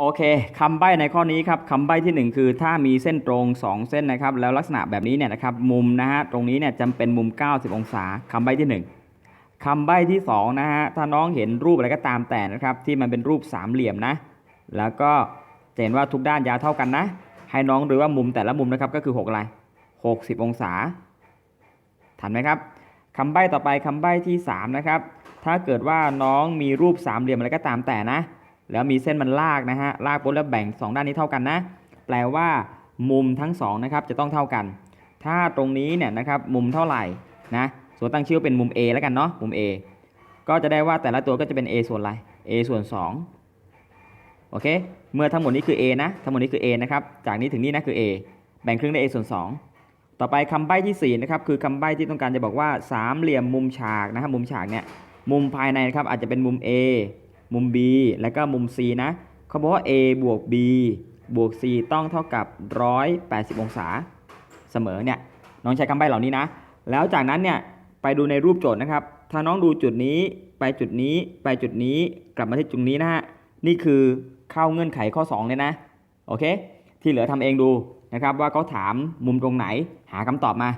โอเคคำใบ้ในข้อนี้ครับคำใบ้ที่หนึ่งคือถ้ามีเส้นตรงสองเส้นนะครับ แล้วลักษณะแบบนี้เนี่ยนะครับมุมนะฮะตรงนี้เนี่ยจำเป็นมุม 90 องศาคำใบ้ที่หนึ่งคำใบ้ที่สองนะฮะถ้าน้องเห็นรูปอะไรก็ตามแต่นะครับ ที่มันเป็นรูปสามเหลี่ยมนะ แล้วก็จะเห็นว่าทุกด้านยาวเท่ากันนะ ให้น้องดูว่ามุมแต่ละมุมนะครับก็คือ6อะไร60 องศาทันไหมครับคำใบ้ต่อไปคำใบ้ที่สามนะครับถ้าเกิดว่าน้องมีรูปสามเหลี่ยมอะไรก็ตามแต่นะ แล้วมีเส้นมันลากนะฮะลากปุ๊บแล้วแบ่งสองด้านนี้เท่ากันนะแปลว่ามุมทั้งสองนะครับจะต้องเท่ากัน ถ้าตรงนี้เนี่ยนะครับมุมเท่าไหร่นะส่วนตั้งชื่อว่าเป็นมุม A แล้วกันเนาะมุม A ก็จะได้ว่าแต่ละตัวก็จะเป็น A ส่วนอะไร A ส่วน2โอเคเมื่อทั้งหมดนี้คือ A นะทั้งหมดนี้คือ A นะครับจากนี้ถึงนี้นะคือ A แบ่งครึ่งได้ A ส่วน 2 ต่อไปคำใบ้ที่สี่นะครับคือคำใบ้ที่ต้องการจะบอกว่าสามเหลี่ยมมุมฉากนะครับมุมฉากเนี่ยมุมภายในนะครับอาจจะเป็นมุม A มุม B แล้วก็มุม C นะเขาบอกว่า A บวก B บวก C ต้องเท่ากับ 180 องศาเสมอเนี่ยน้องใช้คำใบ้เหล่านี้นะ แล้วจากนั้นเนี่ยไปดูในรูปโจทย์นะครับ ถ้าน้องดูจุดนี้ไปจุดนี้ไปจุดนี้กลับมาที่จุดนี้นะฮะนี่คือเข้าเงื่อนไขข้อ2เลยนะโอเค ที่เหลือทำเองดูนะครับว่าเขาถามมุมตรงไหนหาคำตอบมา